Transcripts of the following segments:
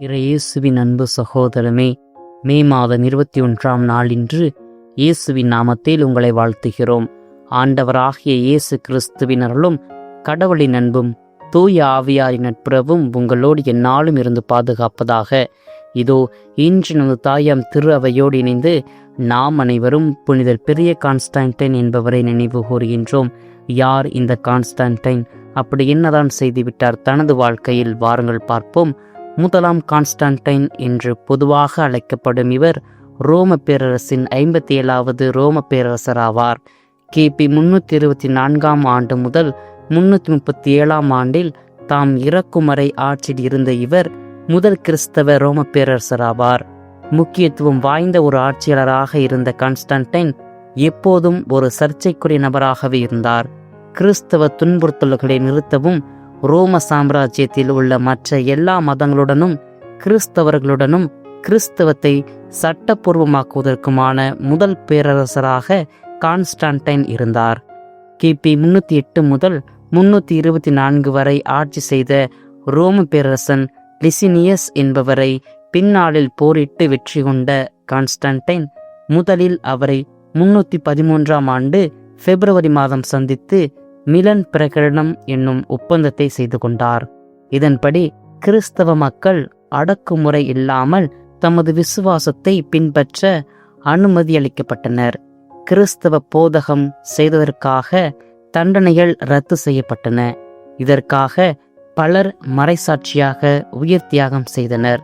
இயேசுவின் அன்பு சகோதரமே மே மாதம் இருபத்தி ஒன்றாம் நாள் இன்று இயேசுவின் நாமத்தில் உங்களை வாழ்த்துகிறோம். ஆண்டவராகிய இயேசு கிறிஸ்துவின் அருளும் கடவுளின் அன்பும் தூய ஆவியாரின் நட்புறவும் உங்களோடு எந்நாளும் இருந்து பாதுகாப்பதாக. இதோ இன்று நமது தாயாம் திரு அவையோடு இணைந்து நாம் அனைவரும் புனிதர் பெரிய கான்ஸ்டான்டைன் என்பவரை நினைவு கூறுகின்றோம். யார் இந்த கான்ஸ்டான்டைன்? அப்படி என்னதான் செய்துவிட்டார்? தனது வாழ்க்கையில் வாருங்கள் பார்ப்போம். முதலாம் கான்ஸ்டன்டைன் என்று பொதுவாக அழைக்கப்படும் இவர் ரோம பேரரசின் ஐம்பத்தி ஏழாவது ரோம பேரரசர் ஆவார் கிபி முன்னூற்றி இருபத்தி நான்காம் ஆண்டு முதல் முன்னூற்றி முப்பத்தி ஏழாம் ஆண்டில் தாம் இறக்கும் வரை ஆட்சியில் இருந்த இவர் முதல் கிறிஸ்தவ ரோம பேரரசர் ஆவார் முக்கியத்துவம் வாய்ந்த ஒரு ஆட்சியாளராக இருந்த கான்ஸ்டன்டைன் எப்போதும் ஒரு சர்ச்சைக்குரிய நபராகவே இருந்தார். கிறிஸ்தவ துன்புறுத்தல்களை நிறுத்தவும் ரோம சாம்ராஜ்யத்தில் உள்ள மற்ற எல்லா மதங்களுடனும் கிறிஸ்தவர்களுடனும் கிறிஸ்தவத்தை சட்டப்பூர்வமாக்குவதற்குமான முதல் பேரரசராக கான்ஸ்டான்டைன் இருந்தார். கிபி முன்னூத்தி எட்டு முதல் முன்னூத்தி இருபத்தி நான்கு வரை ஆட்சி செய்த ரோம பேரரசன் லிசினியஸ் என்பவரை பின்னாளில் போரிட்டு வெற்றி கொண்ட கான்ஸ்டன்டைன் முதலில் அவரை முன்னூத்தி பதிமூன்றாம் ஆண்டு பிப்ரவரி மாதம் சந்தித்து மிலன் பிரகடனம் என்னும் ஒப்பந்தத்தை செய்து கொண்டார். இதன்படி கிறிஸ்தவ மக்கள் அடக்குமுறை இல்லாமல் தமது விசுவாசத்தை பின்பற்ற அனுமதி அளிக்கப்பட்டனர். கிறிஸ்தவ போதகம் செய்ததற்காக தண்டனைகள் ரத்து செய்யப்பட்டன. இதற்காக பலர் மறைசாட்சியாக உயிர் தியாகம் செய்தனர்.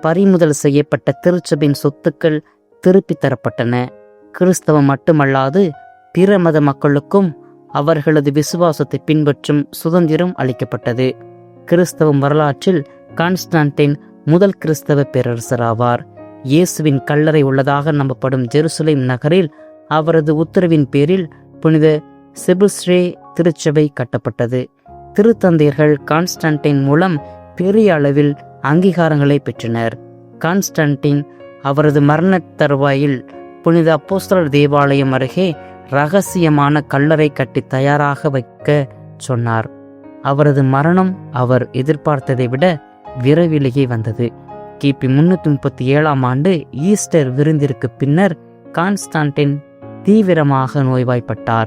பறிமுதல் செய்யப்பட்ட திருச்சபின் சொத்துக்கள் திருப்பித் தரப்பட்டன. கிறிஸ்தவம் மட்டுமல்லாது பிற மத மக்களுக்கும் அவர்களது விசுவாசத்தை பின்பற்றும் சுதந்திரம் அளிக்கப்பட்டது. கிறிஸ்தவம் வரலாற்றில் கான்ஸ்டான்டைன் முதல் கிறிஸ்தவ பேரரசர் ஆவார் இயேசுவின் கல்லறை உள்ளதாக நம்பப்படும் ஜெருசலேம் நகரில் அவரது உத்தரவின் பேரில் புனித செபுஸ்ரே திருச்சபை கட்டப்பட்டது. திருத்தந்தையர்கள் கான்ஸ்டன்டைன் மூலம் பெரிய அளவில் அங்கீகாரங்களை பெற்றனர். கான்ஸ்டன்டின் அவரது மரண தருவாயில் புனித அப்போஸ்தலர் தேவாலயம் அருகே ரகசியமான கல்லறை கட்டி தயாராக வைக்க சொன்னார். அவரது மரணம் அவர் எதிர்பார்த்ததை விட விரைவிலேயே வந்தது. கிபி முன்னூத்தி முப்பத்தி ஏழாம் ஆண்டு ஈஸ்டர் விருந்திற்கு பின்னர் கான்ஸ்டான்டின் தீவிரமாக நோய்வாய்ப்பட்டார்.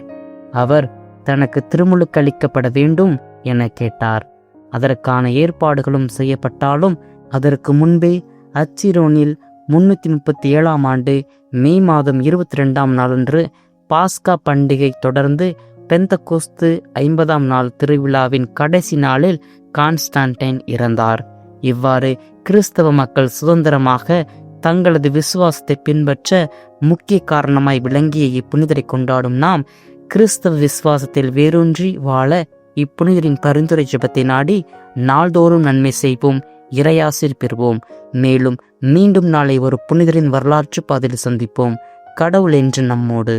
அவர் தனக்கு திருமுழுக்களிக்கப்பட வேண்டும் என கேட்டார். அதற்கான ஏற்பாடுகளும் செய்யப்பட்டாலும் அதற்கு முன்பே அச்சிரோனில் முன்னூத்தி முப்பத்தி ஏழாம் ஆண்டு மே மாதம் இருபத்தி ரெண்டாம் நாளன்று பாஸ்கா பண்டிகை தொடர்ந்து பெந்தகோஸ்து ஐம்பதாம் நாள் திருவிழாவின் கடைசி நாளில் கான்ஸ்டான்டைன் இறந்தார். இவ்வாறு கிறிஸ்தவ மக்கள் சுதந்திரமாக தங்களது விசுவாசத்தை பின்பற்ற முக்கிய காரணமாய் விளங்கிய இப்புனிதரை கொண்டாடும் நாம் கிறிஸ்தவ விசுவாசத்தில் வேரூன்றி வாழ இப்புனிதரின் பரிந்துரை ஜெபத்தை நாடி நாள்தோறும் நன்மை செய்வோம் இறையாசிர் பெறுவோம். மேலும் மீண்டும் நாளை ஒரு புனிதரின் வரலாற்று பாதையில் சந்திப்போம். கடவுள் என்று நம்மோடு.